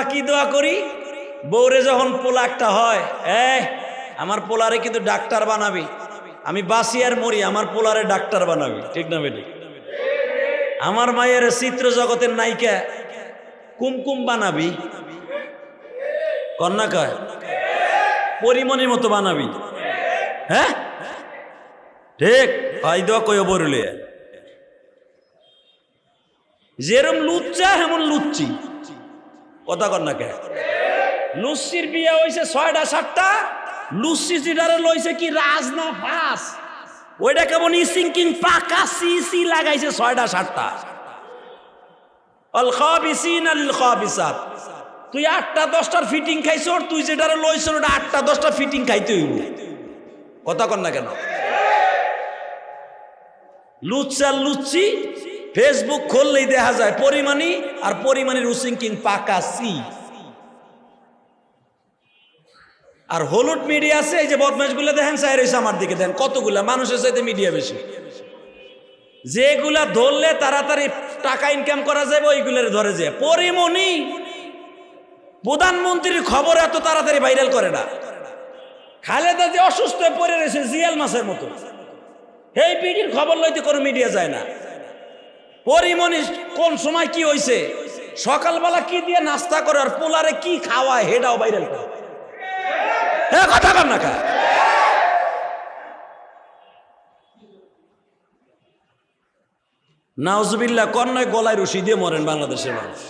আমরা কি দোয়া করি? বউরে যখন পোলা একটা হয় এ আমার পোলারে কিন্তু ডাক্তার বানাবি। আমি বাসি আর মরি, আমার পোলারে ডাক্তার বানাবি। ঠিক না বেটি? আমার মায়ের চিত্র জগতের নায়িকা কুমকুম বানাবি। কন্যা কয়, পরিমণির মতো বানাবি। হ্যাঁ? ঠিক, ভাই দোয়া কই বরুলে যেরম লুচ্চা, হেমন লুচ্চি। কথা কর না কে? লুচ্চির বিয়ে হয়েছে ছয়টা, সাতটা। লুচ্চি জিডারে লইছে কি রাজ না ফাস? ওইটা কেমন ইসিংকিং পাকা সি সি লাগাইছে ছয়টা, সাতটা। তুই আটটা, দশটার ফিটিং খাইছ তুই যেটারে লইছ, ওটা আটটা, দশটা ফিটিং খাইতে হইব। কথা কর না কেন? লুচ্চা লুচ্চি ফেসবুক খুললেই দেখা যায় পরিমাণি আর পরিমাণের উসিং কিং পাকা সি আর হলুদ মিডিয়া আছে, এই যে বদমাসগুলো দেখেন, সাইর হয়েছে আমার দিকে দেন কতগুলা, মানুষের সাথে মিডিয়া বেশি। যেগুলা ধরলে তাড়াতাড়ি টাকা ইনকাম করা যাবে, ওইগুলোর ধরে যায়। পরিমণি, প্রধানমন্ত্রীর খবর এত তাড়াতাড়ি ভাইরাল করে না। খালেদা যে অসুস্থ হয়ে পড়ে রয়েছে, জিয়াল মাসের মতো। এই পিটির খবর লইতে কোনো মিডিয়া যায় না। পরিমণি কোন সময় কি হয়েছে সকালবেলা কি দিয়ে নাস্তা করে আর পোলারে কি খাওয়ায় হেডাও বাইরে কথা কর না খা নাউজুবিল্লাহ, কন্যায় গলায় রশি দিয়ে মরেন বাংলাদেশের মানুষ।